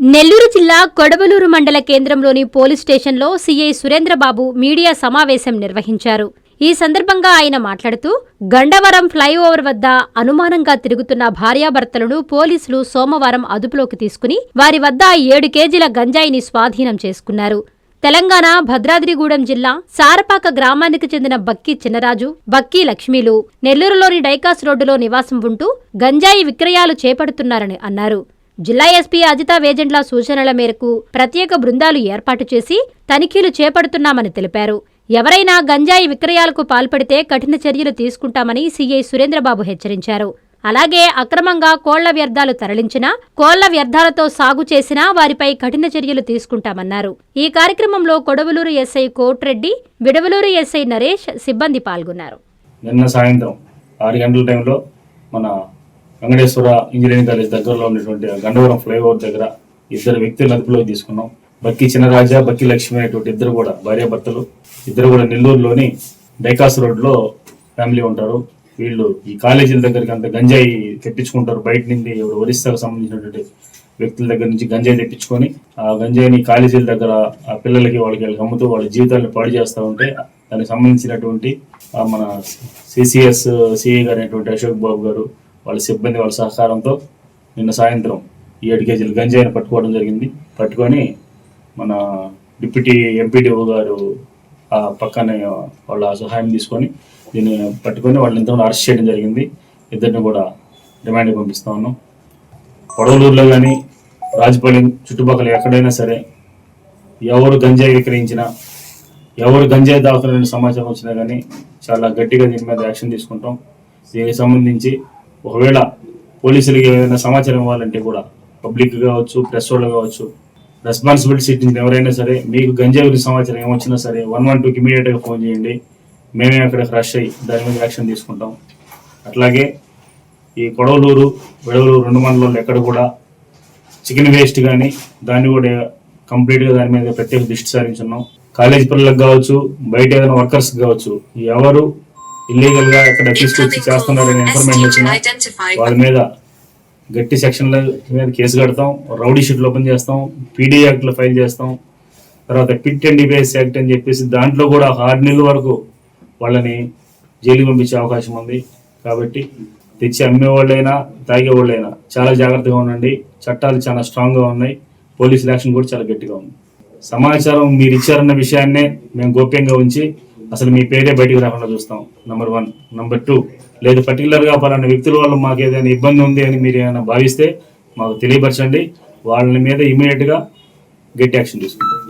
నెల్లూరు జిల్లా కొడవలూరు మండల కేంద్రంలోని పోలీస్ స్టేషన్లో సీఐ సురేంద్రబాబు మీడియా సమావేశం నిర్వహించారు. ఈ సందర్భంగా ఆయన మాట్లాడుతూ గండవరం ఫ్లైఓవర్ వద్ద అనుమానంగా తిరుగుతున్న భార్యాభర్తలను పోలీసులు సోమవారం అదుపులోకి తీసుకుని వారి వద్ద ఏడు కేజీల గంజాయిని స్వాధీనం చేసుకున్నారు. తెలంగాణ భద్రాద్రిగూడెం జిల్లా సారపాక గ్రామానికి చెందిన బక్కి చిన్నరాజు బక్కి లక్ష్మీలు నెల్లూరులోని డైకాస్ రోడ్డులో నివాసం ఉంటూ గంజాయి విక్రయాలు చేపడుతున్నారని అన్నారు. జిల్లా ఎస్పీ అజితా వేజెంట్ల సూచనల మేరకు ప్రత్యేక బృందాలు ఏర్పాటు చేసి తనిఖీలు చేపడుతున్నామని తెలిపారు. ఎవరైనా గంజాయి విక్రయాలకు పాల్పడితే కఠిన చర్యలు తీసుకుంటామని సీఐ సురేంద్రబాబు హెచ్చరించారు. అలాగే అక్రమంగా కోళ్ళ వ్యర్థాలు తరలించినా కోళ్ళ వ్యర్థాలతో సాగు చేసినా వారిపై కఠిన చర్యలు తీసుకుంటామన్నారు. ఈ కార్యక్రమంలో కొడవలూరు ఎస్ఐ కోట్రెడ్డి విడవలూరు ఎస్ఐ నరేష్ సిబ్బంది పాల్గొన్నారు. నిన్న సాయంత్రం ఆరు గంటల టైంలో మన వెంకటేశ్వర ఇంజనీరింగ్ కాలేజ్ దగ్గరలో ఉన్నటువంటి గండవరం ఫ్లైఓవర్ దగ్గర ఇద్దరు వ్యక్తులను అదుపులోకి తీసుకున్నాం బక్కి చిన్నరాజా బక్కి లక్ష్మి అనేటువంటి ఇద్దరు కూడా భార్యాభర్తలు ఇద్దరు కూడా నెల్లూరులోని డైకాస్ రోడ్లో ఫ్యామిలీ ఉంటారు వీళ్ళు ఈ కాలేజీల దగ్గరికి అంత గంజాయి తెప్పించుకుంటారు బయట నుండి ఎవరు ఒరిస్సాకు సంబంధించినటువంటి వ్యక్తుల దగ్గర నుంచి గంజాయి తెప్పించుకొని ఆ గంజాయిని కాలేజీల దగ్గర ఆ పిల్లలకి వాళ్ళకి వాళ్ళకి అమ్ముతూ వాళ్ళ జీవితాలను పాడు చేస్తూ ఉంటే దానికి సంబంధించినటువంటి మన సిసిఎస్ సిఐ గారు అనేటువంటి అశోక్ బాబు గారు వాళ్ళ సిబ్బంది వాళ్ళ సహకారంతో నిన్న సాయంత్రం ఏడు కేజీలు గంజాయిని పట్టుకోవడం జరిగింది. పట్టుకొని మన డిప్యూటీ ఎంపీడీఓ గారు ఆ పక్కనే వాళ్ళ సహాయం తీసుకొని దీన్ని పట్టుకొని వాళ్ళని ఇంతకుముందు అరెస్ట్ చేయడం జరిగింది. ఇద్దరిని కూడా రిమాండ్కి పంపిస్తా ఉన్నాం. కొడవలూరులో కానీ రాజపల్లి చుట్టుపక్కల ఎక్కడైనా సరే ఎవరు గంజాయి విక్రయించినా ఎవరు గంజాయి దాగుతున్న సమాచారం వచ్చినా కానీ చాలా గట్టిగా దీని మీద యాక్షన్ తీసుకుంటాం. దీనికి సంబంధించి ఒకవేళ పోలీసులకి ఏదైనా సమాచారం ఇవ్వాలంటే కూడా పబ్లిక్ కావచ్చు ప్రెస్ వాళ్ళు కావచ్చు రెస్పాన్సిబిలిటీ సిట్టింగ్ ఎవరైనా సరే మీకు గంజాయి గురించి సమాచారం ఏమొచ్చినా సరే వన్ వన్ టూకి ఇమీడియట్గా ఫోన్ చేయండి. మేమే అక్కడ రష్ అయ్యి దాని మీద యాక్షన్ తీసుకుంటాం. అట్లాగే ఈ కొడవలూరు వెడవలూరు రెండు మండలాల్లో ఎక్కడ కూడా చికెన్ వేస్ట్ కానీ దాన్ని కూడా కంప్లీట్గా దాని మీద ప్రత్యేక దృష్టి సారించున్నాం. కాలేజ్ పిల్లలకు కావచ్చు బయట ఏదైనా వర్కర్స్ కావచ్చు ఎవరు ఇల్లీగల్గా ఇక్కడ తీసుకొచ్చి చేస్తున్నారనే ఇన్ఫర్మేషన్ వచ్చినా వాళ్ళ మీద గట్టి సెక్షన్ల మీద కేసు కడతాం రౌడీ షీట్లు ఓపెన్ చేస్తాం పీడీ యాక్ట్లో ఫైల్ చేస్తాం. తర్వాత పిట్ అండ్ డిబేస్ యాక్ట్ అని చెప్పేసి దాంట్లో కూడా ఆరు నెలల వరకు వాళ్ళని జైలుకి పంపించే అవకాశం ఉంది. కాబట్టి తెచ్చి అమ్మేవాళ్ళైనా తాగేవాళ్ళైనా చాలా జాగ్రత్తగా ఉండండి. చట్టాలు చాలా స్ట్రాంగ్గా ఉన్నాయి. పోలీసుల యాక్షన్ కూడా చాలా గట్టిగా ఉంది. సమాచారం మీరు ఇచ్చారన్న విషయాన్నే మేము గోప్యంగా ఉంచి అసలు మీ పేరే బయటికి రాకుండా చూస్తాం. నంబర్ వన్ నంబర్ టూ లేదు పర్టికులర్గా పలానా వ్యక్తుల వల్ల మాకు ఏదైనా ఇబ్బంది ఉంది అని మీరు ఏమైనా భావిస్తే మాకు తెలియపరచండి. వాళ్ళ మీద ఇమీడియట్గా గట్టి యాక్షన్ తీసుకుంటాం.